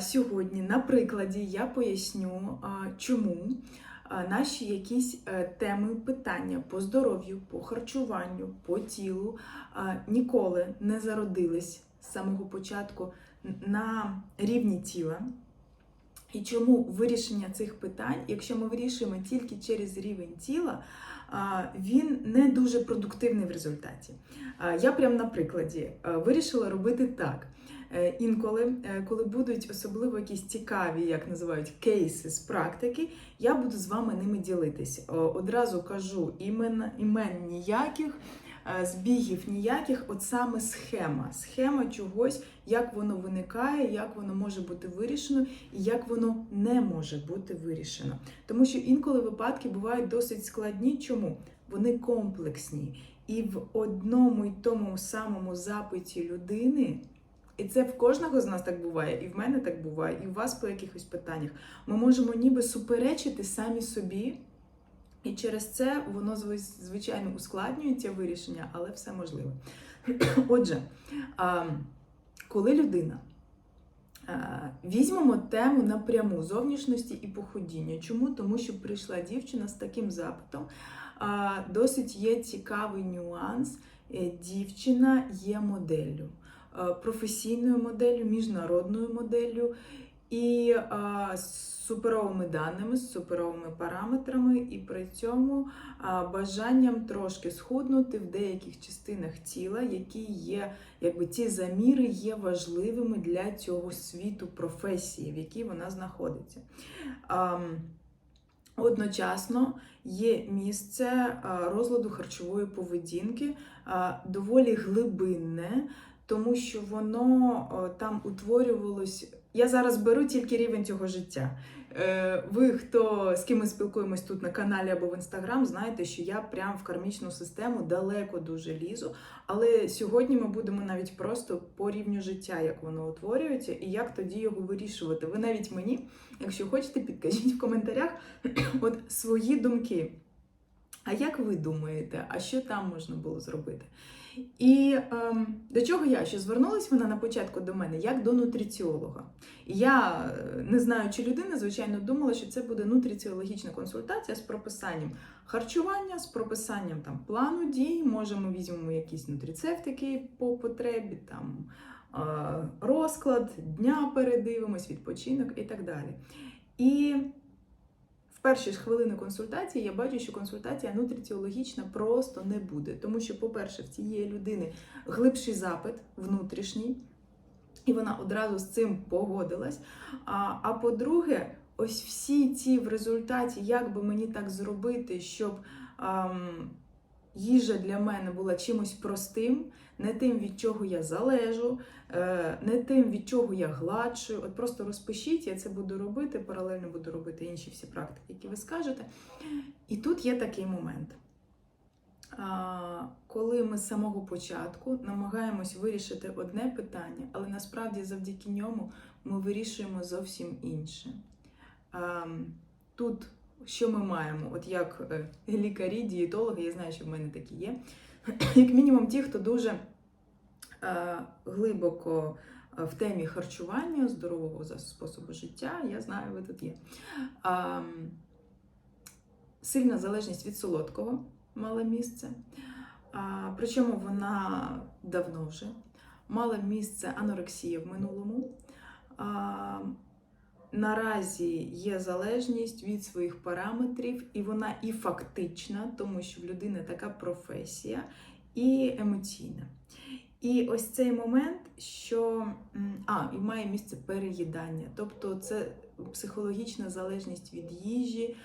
Сьогодні на прикладі я поясню, чому наші якісь е, теми питання по здоров'ю, по харчуванню, по тілу ніколи не зародились з самого початку на рівні тіла. І чому вирішення цих питань, якщо ми вирішуємо тільки через рівень тіла, він не дуже продуктивний в результаті. Я прямо на прикладі вирішила робити так. Е, Інколи, е, коли будуть особливо якісь цікаві, як називають кейси з практики, я буду з вами ними ділитись. Одразу кажу імен, імен ніяких, е, збігів ніяких, от саме схема. Схема чогось, як воно виникає, як воно може бути вирішено і як воно не може бути вирішено. Тому що інколи випадки бувають досить складні. Чому? Вони комплексні. І в одному й тому самому запиті людини. І це в кожного з нас так буває, і в мене так буває, і в вас по якихось питаннях. Ми можемо ніби суперечити самі собі, і через це воно зви- звичайно ускладнюється вирішення, але все можливо. Отже, коли людина візьмемо тему напряму зовнішності і походіння. Чому? Тому що прийшла дівчина з таким запитом. Досить є цікавий нюанс. Е, Дівчина є моделлю, професійною моделлю, міжнародною моделлю і а, з суперовими даними, з суперовими параметрами, і при цьому а, бажанням трошки схуднути в деяких частинах тіла, які є, якби ці заміри є важливими для цього світу професії, в якій вона знаходиться. А, Одночасно є місце розладу харчової поведінки, доволі глибинне, тому що воно там утворювалось. Я зараз беру тільки рівень цього життя. Е, Ви, хто з ким ми спілкуємось тут на каналі або в інстаграм, знаєте, що я прям в кармічну систему далеко дуже лізу. Але сьогодні ми будемо навіть просто по рівню життя, як воно утворюється, і як тоді його вирішувати. Ви навіть мені, якщо хочете, підкажіть в коментарях от свої думки. А як ви думаєте, а що там можна було зробити? І ем, до чого я ще звернулася вона на початку до мене, як до нутриціолога. Я, е, не знаючи людини, звичайно, думала, що це буде нутриціологічна консультація з прописанням харчування, з прописанням там плану дій. Може, ми візьмемо якісь нутрицептики по потребі, там е, розклад дня передивимось, відпочинок і так далі. І в перші ж хвилини консультації я бачу, що консультація нутриціологічна просто не буде. Тому що, по-перше, в цієї людини глибший запит внутрішній, і вона одразу з цим погодилась. А, а по-друге, ось всі ці в результаті, як би мені так зробити, щоб ам, їжа для мене була чимось простим, не тим, від чого я залежу, е, не тим, від чого я гладшую. От просто розпишіть, я це буду робити, паралельно буду робити інші всі практики, які ви скажете. І тут є такий момент. Коли ми з самого початку намагаємось вирішити одне питання, але насправді завдяки ньому ми вирішуємо зовсім інше. Тут що ми маємо? От як е, лікарі, дієтологи, я знаю, що в мене такі є. Як мінімум, ті, хто дуже е, глибоко е, в темі харчування, здорового способу життя, я знаю, ви тут є. Сильна залежність від солодкого мала місце. А, причому вона давно вже мала місце анорексія в минулому. А, наразі є залежність від своїх параметрів, і вона і фактична, тому що в людини така професія, і емоційна. І ось цей момент, що а, і має місце переїдання, тобто це психологічна залежність від їжі,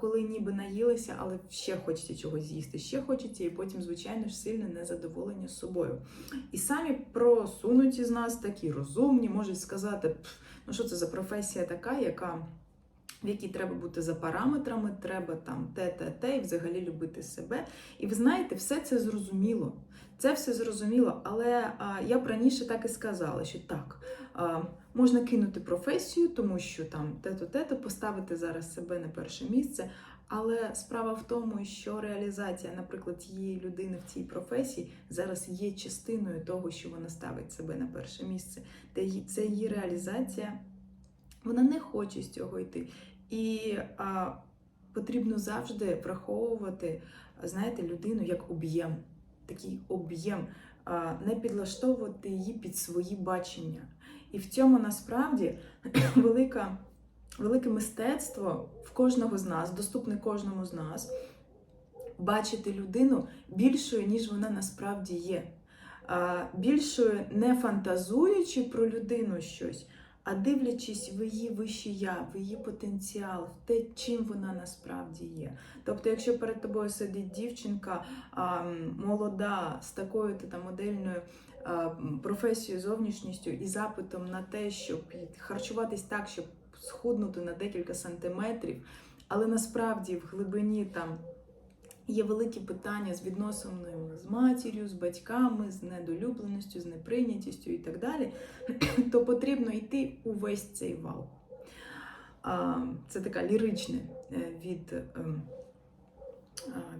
коли ніби наїлися, але ще хочеться чогось з'їсти, ще хочеться, і потім, звичайно ж, сильне незадоволення собою. І самі просунуті з нас, такі розумні, можуть сказати, «Пф, ну що це за професія така, яка. В якій треба бути за параметрами, треба там те, те, те, і взагалі любити себе. І ви знаєте, все це зрозуміло. Це все зрозуміло, але а, я б раніше так і сказала, що так, а, можна кинути професію, тому що там те-то, те-то, поставити зараз себе на перше місце. Але справа в тому, що реалізація, наприклад, цієї людини в цій професії зараз є частиною того, що вона ставить себе на перше місце. Це її реалізація, вона не хоче з цього йти. І а, потрібно завжди враховувати, знаєте, людину як об'єм, такий об'єм, не підлаштовувати її під свої бачення. І в цьому насправді велика, велике мистецтво в кожного з нас, доступне кожному з нас, бачити людину більшою, ніж вона насправді є. Більшою не фантазуючи про людину щось, а дивлячись в її вище я, в її потенціал, в те, чим вона насправді є. Тобто, якщо перед тобою сидить дівчинка а, молода з такою там модельною а, професією, зовнішністю і запитом на те, щоб харчуватись так, щоб схуднути на декілька сантиметрів, але насправді в глибині там. Є великі питання з відносинами з матір'ю, з батьками, з недолюбленістю, з неприйнятістю і так далі, то потрібно йти увесь цей вал. Це така ліричне е, від, ем,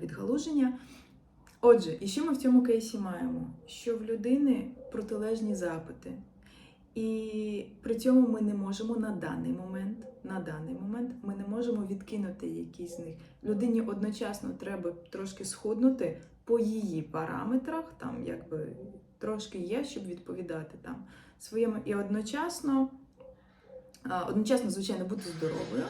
відгалуження. Отже, і що ми в цьому кейсі маємо? Що в людини протилежні запити. І при цьому ми не можемо на даний момент, на даний момент ми не можемо відкинути якісь з них. Людині одночасно треба трошки схуднути по її параметрах, там якби трошки є, щоб відповідати там своєму. І одночасно, одночасно, звичайно, бути здоровою.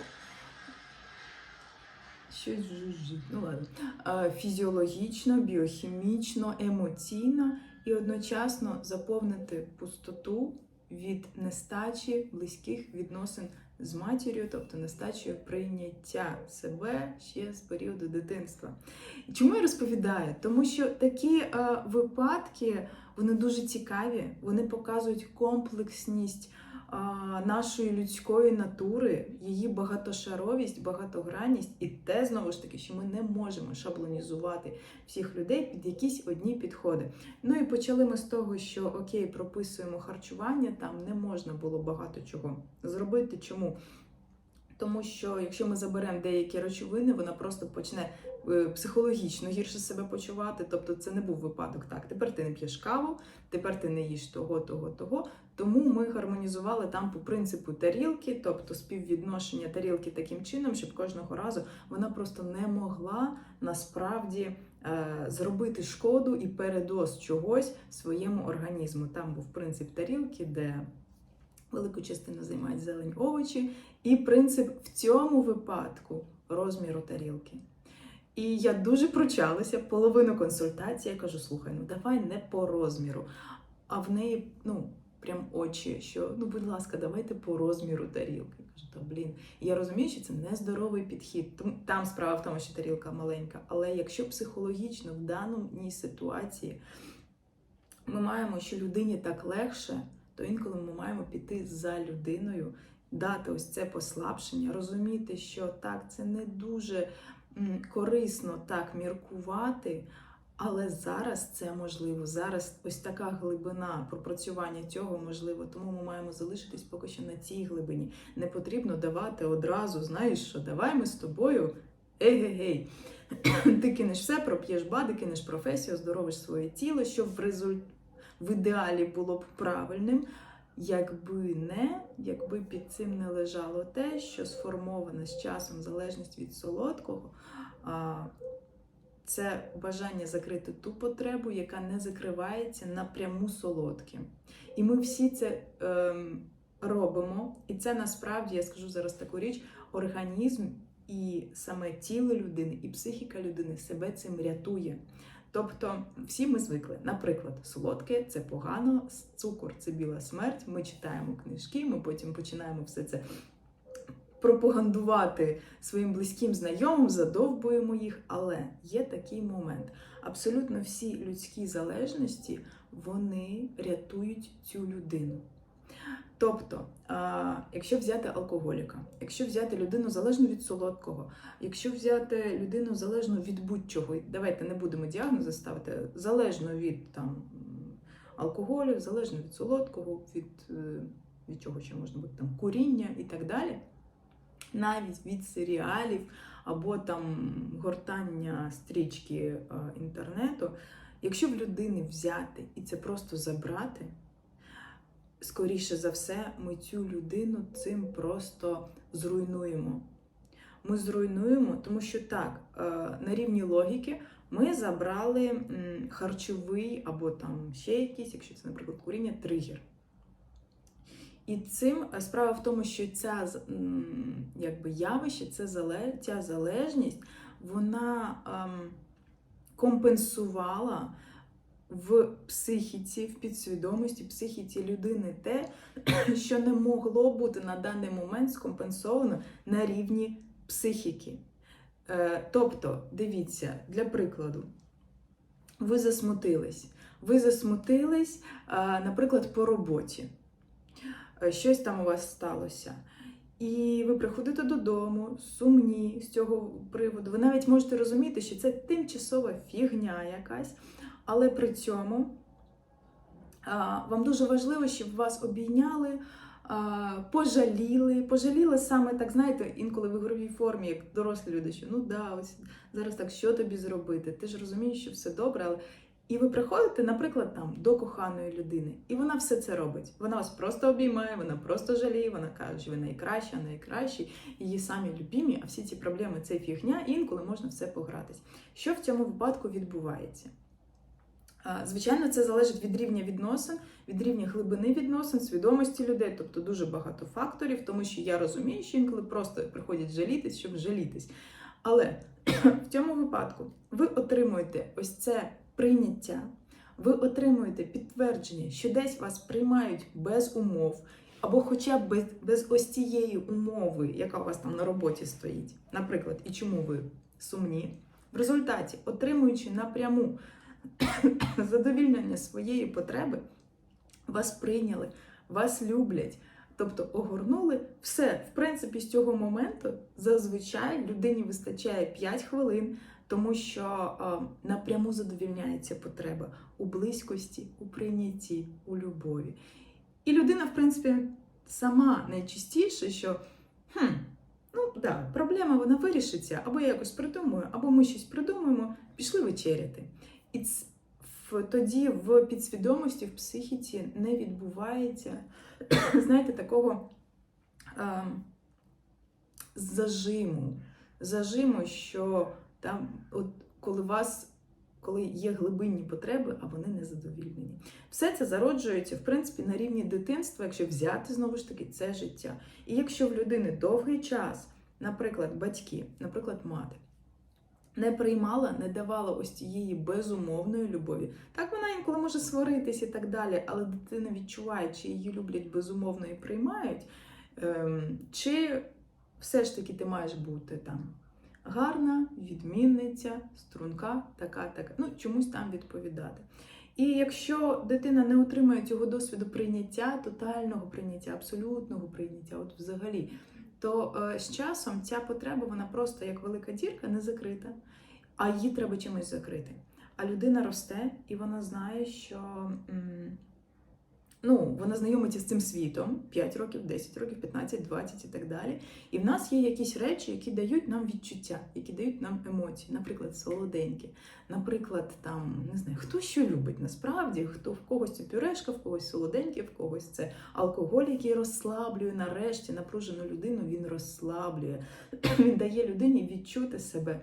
Ну ладно. Фізіологічно, біохімічно, емоційно і одночасно заповнити пустоту від нестачі близьких відносин з матір'ю, тобто нестачею прийняття себе ще з періоду дитинства. Чому я розповідаю? Тому що такі е, випадки вони дуже цікаві, вони показують комплексність е, нашої людської натури, її багатошаровість, багатогранність, і те знову ж таки, що ми не можемо шаблонізувати всіх людей під якісь одні підходи. Ну і почали ми з того, що окей, прописуємо харчування, там не можна було багато чого зробити. Чому? Тому що якщо ми заберемо деякі речовини, вона просто почне е, психологічно гірше себе почувати. Тобто це не був випадок. Так, тепер ти не п'єш каву, тепер ти не їш того, того, того. Тому ми гармонізували там по принципу тарілки, тобто співвідношення тарілки таким чином, щоб кожного разу вона просто не могла насправді е, зробити шкоду і передоз чогось своєму організму. Там був принцип тарілки, де велику частину займають зелень овочі, і принцип в цьому випадку розміру тарілки. І я дуже пручалася половину консультації. Я кажу: слухай, ну давай не по розміру. А в неї, ну, прям очі, що ну, будь ласка, давайте по розміру тарілки. Я кажу, та блін. Я розумію, що це нездоровий підхід. Там справа в тому, що тарілка маленька. Але якщо психологічно в даній ситуації ми маємо, що людині так легше, то інколи ми маємо піти за людиною, дати ось це послабшення, розуміти, що так, це не дуже корисно так міркувати. Але зараз це можливо. Зараз ось така глибина пропрацювання цього можливо. Тому ми маємо залишитись поки що на цій глибині. Не потрібно давати одразу, знаєш що, давай ми з тобою. Ей-гей-гей. Ти кинеш все, проп'єш бади, кинеш професію, оздоровиш своє тіло, щоб в результ... в ідеалі було б правильним. Якби не, якби під цим не лежало те, що сформоване з часом залежність від солодкого, це бажання закрити ту потребу, яка не закривається напряму солодким. І ми всі це ем, робимо. І це насправді, я скажу зараз таку річ, організм і саме тіло людини, і психіка людини себе цим рятує. Тобто всі ми звикли. Наприклад, солодке це погано, цукор це біла смерть. Ми читаємо книжки, ми потім починаємо все це пропагандувати своїм близьким знайомим, задовбуємо їх. Але є такий момент. Абсолютно всі людські залежності вони рятують цю людину. Тобто, якщо взяти алкоголіка, якщо взяти людину залежну від солодкого, якщо взяти людину залежну від будь-чого, давайте не будемо діагнози ставити, залежно від там алкоголю, залежно від солодкого, від, е, від чого ще можна бути там куріння і так далі. навіть від серіалів або там гортання стрічки е, інтернету, якщо в людини взяти і це просто забрати, скоріше за все, ми цю людину цим просто зруйнуємо. Ми зруйнуємо, тому що так, е, на рівні логіки ми забрали харчовий або там ще якийсь, якщо це, наприклад, куріння, тригер. І цим е, справа в тому, що ця якби явище, ця залежність, вона ем, компенсувала в психіці, в підсвідомості психіці людини те, що не могло бути на даний момент скомпенсовано на рівні психіки. Е, тобто, дивіться, для прикладу, ви засмутились. Ви засмутились, е, наприклад, по роботі. Е, Щось там у вас сталося. І ви приходите додому, сумні з цього приводу. Ви навіть можете розуміти, що це тимчасова фігня якась, але при цьому вам дуже важливо, щоб вас обійняли, пожаліли. Пожаліли саме так, знаєте, інколи в ігровій формі, як дорослі люди, що ну да, ось зараз так, що тобі зробити? Ти ж розумієш, що все добре, але. І ви приходите, наприклад, там до коханої людини, і вона все це робить. Вона вас просто обіймає, вона просто жаліє, вона каже, що ви найкраща, найкращі, її самі любімі, а всі ці проблеми це фігня, і інколи можна все погратись. Що в цьому випадку відбувається? Звичайно, це залежить від рівня відносин, від рівня глибини відносин, свідомості людей, тобто дуже багато факторів, тому що я розумію, що інколи просто приходять жалітись, щоб жалітись. Але в цьому випадку ви отримуєте ось це прийняття, ви отримуєте підтвердження, що десь вас приймають без умов, або хоча б без, без ось цієї умови, яка у вас там на роботі стоїть. Наприклад, і чому ви сумні. В результаті, отримуючи напряму задовільнення своєї потреби, вас прийняли, вас люблять. Тобто огорнули все. В принципі, з цього моменту зазвичай людині вистачає 5 хвилин, тому що е, напряму задовільняється потреба у близькості, у прийнятті, у любові. І людина, в принципі, сама найчастіше, що хм, ну да, проблема вона вирішиться, або я якось придумаю, або ми щось придумаємо, пішли вечеряти. І тоді в підсвідомості, в психіці не відбувається, знаєте, такого е, зажиму. Зажиму, що там, от коли вас. Коли є глибинні потреби, а вони не задовільнені. Все це зароджується, в принципі, на рівні дитинства, якщо взяти знову ж таки це життя. І якщо в людини довгий час, наприклад, батьки, наприклад, мати, не приймала, не давала ось цієї безумовної любові. Так вона інколи може сваритись і так далі, але дитина відчуває, чи її люблять безумовно і приймають, ем, чи все ж таки ти маєш бути там гарна, відмінниця, струнка, така, така, ну чомусь там відповідати. І якщо дитина не отримує цього досвіду прийняття, тотального прийняття, абсолютного прийняття, от взагалі, то е, з часом ця потреба вона просто як велика дірка не закрита, а її треба чимось закрити. А людина росте і вона знає, що ну, вона знайомиться з цим світом 5 років, 10 років, 15, 20 і так далі. І в нас є якісь речі, які дають нам відчуття, які дають нам емоції, наприклад, солоденькі. Наприклад, там не знаю, хто що любить насправді, хто в когось це пюрешка, в когось солоденьке, в когось це алкоголь, який розслаблює нарешті напружену людину, він розслаблює. Він дає людині відчути себе.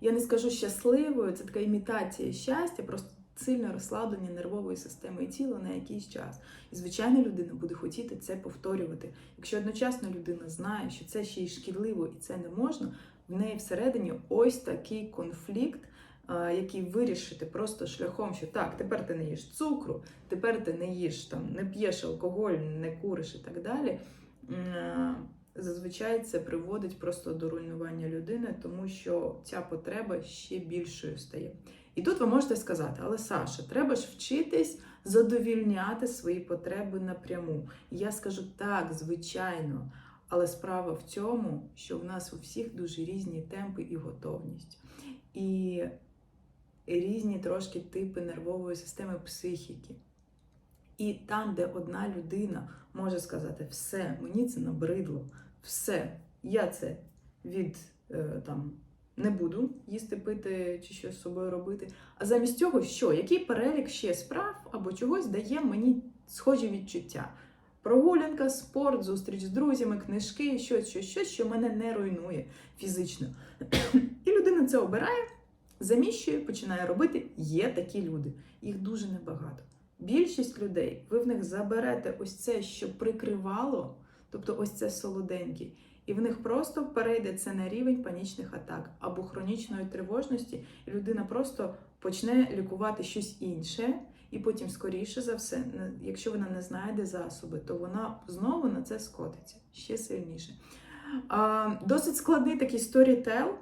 Я не скажу щасливою, це така імітація щастя, просто сильне розслаблення нервової системи і тіла на якийсь час. І звичайно, людина буде хотіти це повторювати. Якщо одночасно людина знає, що це ще й шкідливо і це не можна, в неї всередині ось такий конфлікт, який вирішити просто шляхом, що так, тепер ти не їш цукру, тепер ти не їш там, не п'єш алкоголь, не куриш і так далі. Зазвичай це приводить просто до руйнування людини, тому що ця потреба ще більшою стає. І тут ви можете сказати, але Саша, треба ж вчитись задовільняти свої потреби напряму. І я скажу так, звичайно. Але справа в цьому, що в нас у всіх дуже різні темпи і готовність. І різні трошки типи нервової системи психіки. І там, де одна людина може сказати, все, мені це набридло, все, я це від е, там не буду їсти, пити чи щось з собою робити. А замість цього, що? Який перелік ще справ або чогось дає мені схожі відчуття? Прогулянка, спорт, зустріч з друзями, книжки, щось, щось, щось, що мене не руйнує фізично. І людина це обирає, заміщує, починає робити. Є такі люди, їх дуже небагато. Більшість людей, ви в них заберете ось це, що прикривало, тобто ось це солоденький, і в них просто перейде це на рівень панічних атак або хронічної тривожності, і людина просто почне лікувати щось інше, і потім, скоріше за все, якщо вона не знайде засоби, то вона знову на це скотиться ще сильніше. Досить складний такий сторітел.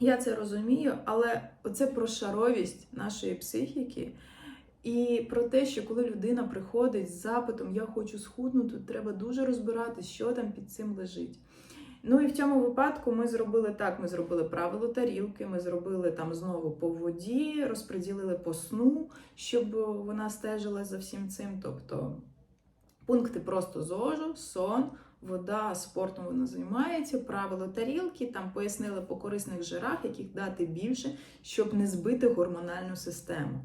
Я це розумію, але оце про шаровість нашої психіки. І про те, що коли людина приходить з запитом Я хочу схуднути, треба дуже розбиратись, що там під цим лежить. Ну і в цьому випадку ми зробили так: ми зробили правило тарілки, ми зробили там знову по воді, розподілили по сну, щоб вона стежила за всім цим. Тобто пункти просто зожу, сон, вода, спортом вона займається, правило тарілки, там пояснили по корисних жирах, яких дати більше, щоб не збити гормональну систему.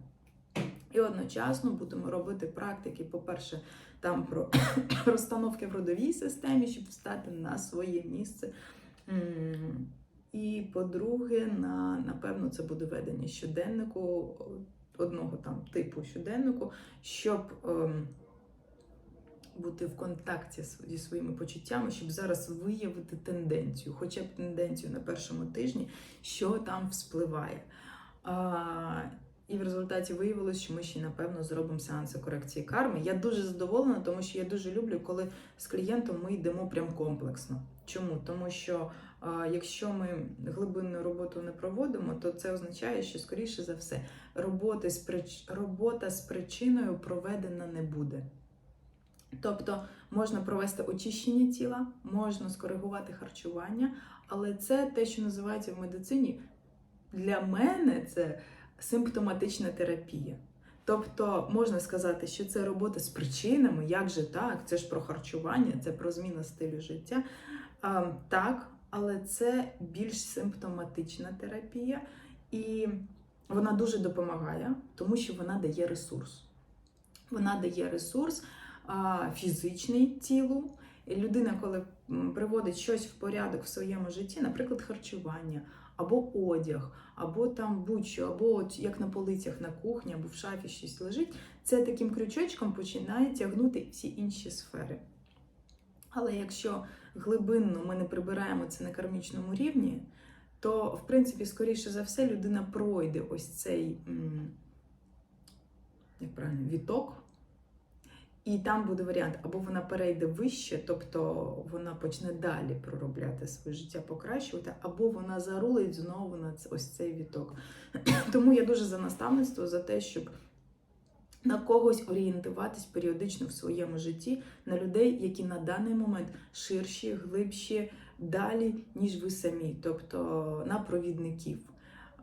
І одночасно будемо робити практики, по-перше, там про розстановки в родовій системі, щоб встати на своє місце. І по-друге, на, напевно, це буде ведення щоденнику, одного там типу щоденнику, щоб ем, бути в контакті зі своїми почуттями, щоб зараз виявити тенденцію, хоча б тенденцію на першому тижні, що там вспливає. І в результаті виявилось, що ми ще напевно зробимо сеанси корекції карми. Я дуже задоволена, тому що я дуже люблю, коли з клієнтом ми йдемо прям комплексно. Чому? Тому що а, якщо ми глибинну роботу не проводимо, то це означає, що скоріше за все роботи з прич... робота з причиною проведена не буде. Тобто можна провести очищення тіла, можна скоригувати харчування, але це те, що називається в медицині. Для мене це симптоматична терапія. Тобто можна сказати, що це робота з причинами, як же так, це ж про харчування, це про зміну стилю життя. А, так, але це більш симптоматична терапія, і вона дуже допомагає, тому що вона дає ресурс. Вона дає ресурс а, фізичний тілу. Людина, коли приводить щось в порядок в своєму житті, наприклад, харчування, або одяг, або там будь-що, або от як на полицях на кухні, або в шафі щось лежить, це таким крючочком починає тягнути всі інші сфери. Але якщо глибинно ми не прибираємо це на кармічному рівні, то в принципі, скоріше за все, людина пройде ось цей як правильно, віток. І там буде варіант, або вона перейде вище, тобто вона почне далі проробляти своє життя, покращувати, або вона зарулить знову на ось цей віток. Тому я дуже за наставництво, за те, щоб на когось орієнтуватись періодично в своєму житті, на людей, які на даний момент ширші, глибші, далі, ніж ви самі, тобто на провідників.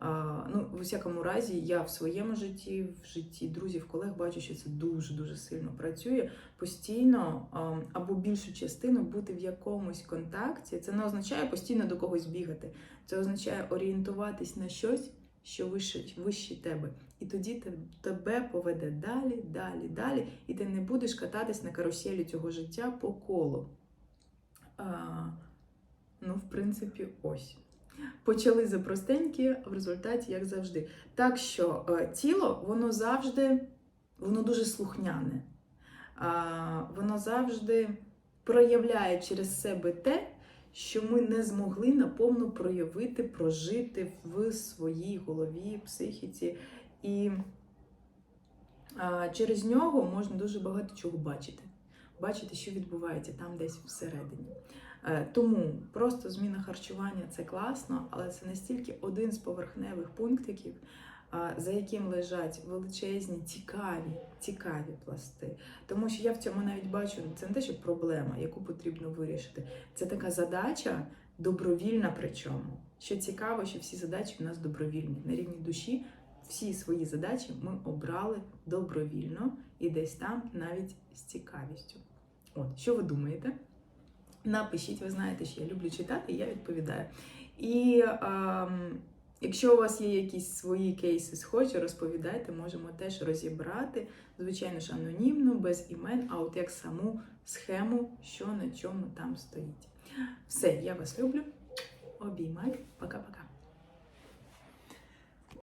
Ну, в усякому разі, я в своєму житті, в житті друзів, колег бачу, що це дуже дуже сильно працює. Постійно або більшу частину бути в якомусь контакті. Це не означає постійно до когось бігати. Це означає орієнтуватись на щось, що вище, вище тебе. І тоді тебе поведе далі, далі, далі, і ти не будеш кататись на каруселі цього життя по колу. А, ну, в принципі, ось. Почали за простенькі, в результаті, як завжди. Так що е, тіло, воно завжди, воно дуже слухняне. Воно завжди проявляє через себе те, що ми не змогли наповну проявити, прожити в своїй голові, психіці. І через нього можна дуже багато чого бачити. Бачити, що відбувається там десь всередині. Е, Тому просто зміна харчування це класно, але це настільки один з поверхневих пунктиків, за яким лежать величезні, цікаві, цікаві пласти. Тому що я в цьому навіть бачу, це не те, що проблема, яку потрібно вирішити. Це така задача добровільна, причому. Що цікаво, що всі задачі в нас добровільні. На рівні душі всі свої задачі ми обрали добровільно і десь там навіть з цікавістю. От, що ви думаєте? Напишіть, ви знаєте, що я люблю читати, я відповідаю. І ем, якщо у вас є якісь свої кейси схожі, розповідайте, можемо теж розібрати. Звичайно ж, анонімно, без імен, а от як саму схему, що на чому там стоїть. Все, я вас люблю. Обіймаю. Пока-пока.